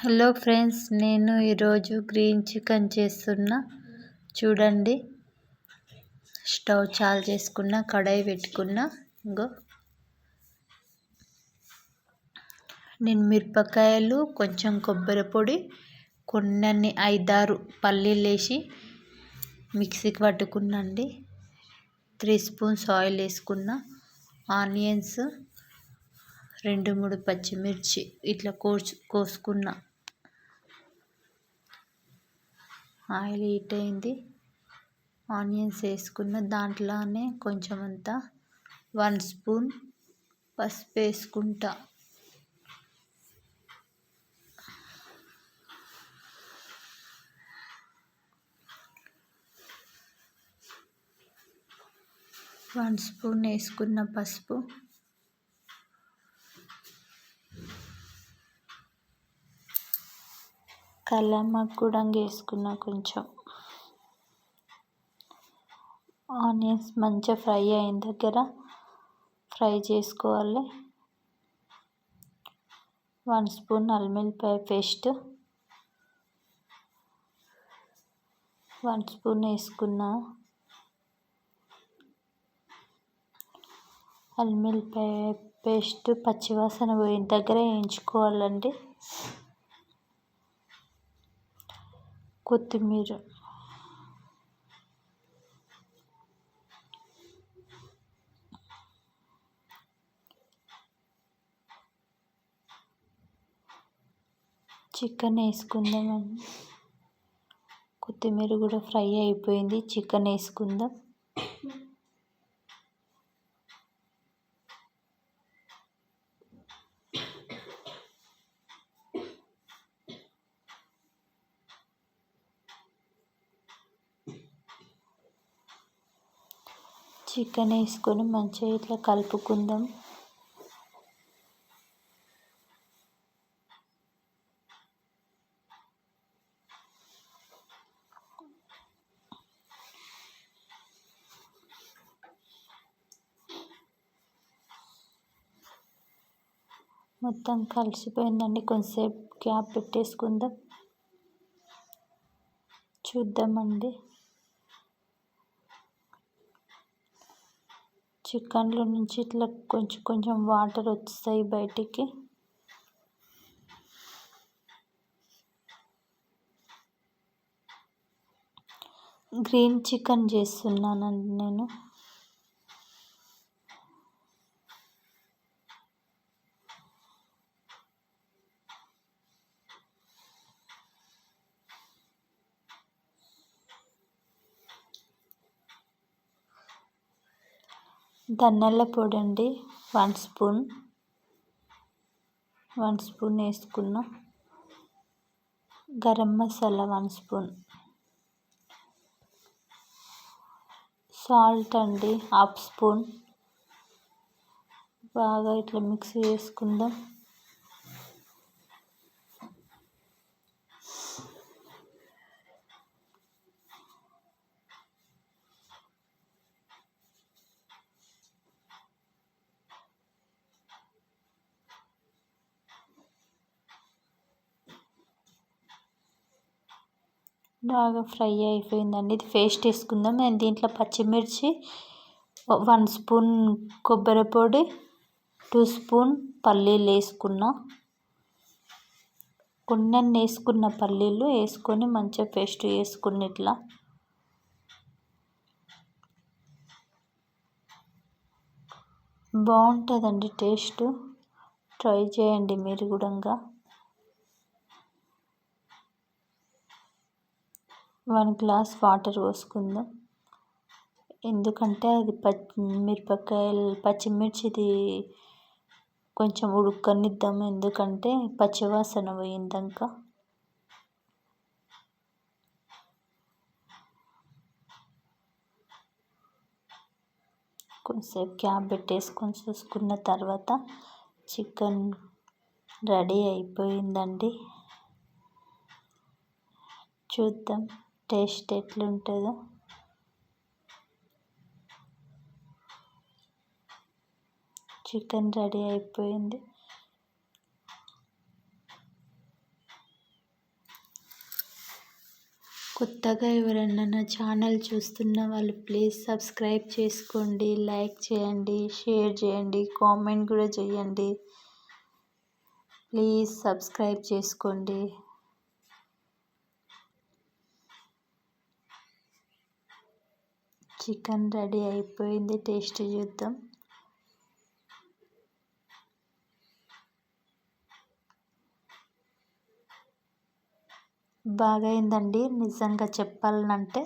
Hello friends నేను ఈరోజు green chicken చేస్తున్నా. చూడండి. స్టవ్ చాలు చేసుకున్న కడాయి పెట్టుకున్న. ఇంకో నేను మిరపకాయలు కొంచెం కొబ్బరి పొడి కొన్ని ఐదారు పల్లీలు వేసి మిక్సీకి పట్టుకున్నండి. త్రీ స్పూన్స్ ఆయిల్ వేసుకున్న. ఆనియన్స్ రెండు మూడు పచ్చిమిర్చి ఇట్లా కోసు కోసుకున్న. ఆయిల్ హీట్ అయింది. ఆనియన్స్ వేసుకున్న దాంట్లోనే కొంచెం అంతా వన్ స్పూన్ పసుపు వేసుకుంటా. వన్ స్పూన్ వేసుకున్న పసుపు. కల్లమ్మాకు కూడా వేసుకున్న కొంచెం. ఆనియన్స్ మంచిగా ఫ్రై అయిన దగ్గర ఫ్రై చేసుకోవాలి. వన్ స్పూన్ అల్లిపాయ పేస్ట్. వన్ స్పూన్ వేసుకున్న అల్లిపాయ పేస్ట్ పచ్చివాసన పోయిన దగ్గర వేయించుకోవాలండి. కొత్తిమీర. చికెన్ వేసుకుందాం కొత్తిమీర కూడా ఫ్రై అయిపోయింది. చికెన్ వేసుకుందాం. చికెన్ వేసుకొని మంచిగా ఇట్లా కలుపుకుందాం. మొత్తం కలిసిపోయిందండి. కొంచెంసేపు క్యాప్ పెట్టేసుకుందాం. చూద్దామండి. చికెన్లో నుంచి ఇట్లా కొంచెం కొంచెం వాటర్ వస్తాయి బయటికి. గ్రీన్ చికెన్ చేస్తున్నానండి నేను. ధనియాల పొడి అండి వన్ స్పూన్. వన్ స్పూన్ వేసుకున్నాం. Garam masala one spoon. Salt అండి హాఫ్ స్పూన్. బాగా ఇట్లా మిక్స్ చేసుకుందాం. బాగా ఫ్రై అయిపోయిందండి. ఇది పేస్ట్ వేసుకుందాం. నేను దీంట్లో పచ్చిమిర్చి వన్ స్పూన్ కొబ్బరి పొడి టూ స్పూన్ పల్లీలు వేసుకున్నా. కొన్ని వేసుకున్న పల్లీలు వేసుకొని మంచిగా పేస్ట్ వేసుకుని ఇట్లా. బాగుంటుందండి టేస్ట్. ట్రై చేయండి మీరు కూడా వన్ గ్లాస్ వాటర్ పోసుకుందాం. ఎందుకంటే అది పచ్చి మిరపకాయలు పచ్చిమిర్చిది కొంచెం ఉడకనిద్దాం ఎందుకంటే పచ్చివాసన పోయిందాక. కొంచెంసేపు క్యాప్ పెట్టేసుకొని చూసుకున్న తర్వాత చికెన్ రెడీ అయిపోయిందండి. చూద్దాం. టేస్ట్ ఎట్లుంటుందో. చికెన్ రెడీ అయిపోయింది. కొత్తగా ఎవరన్నా నా ఛానల్ చూస్తున్న వాళ్ళు ప్లీజ్ సబ్స్క్రైబ్ చేసుకోండి లైక్ చేయండి షేర్ చేయండి కామెంట్ కూడా చేయండి. ప్లీజ్ సబ్స్క్రైబ్ చేసుకోండి. చికెన్ రెడీ అయిపోయింది. టేస్ట్ చూద్దాం. బాగా అయిందండి నిజంగా చెప్పాలంటే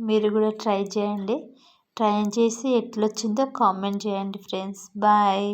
మీరు కూడా ట్రై చేయండి. ట్రై చేసి ఎట్లొచ్చిందో కామెంట్ చేయండి ఫ్రెండ్స్. బాయ్.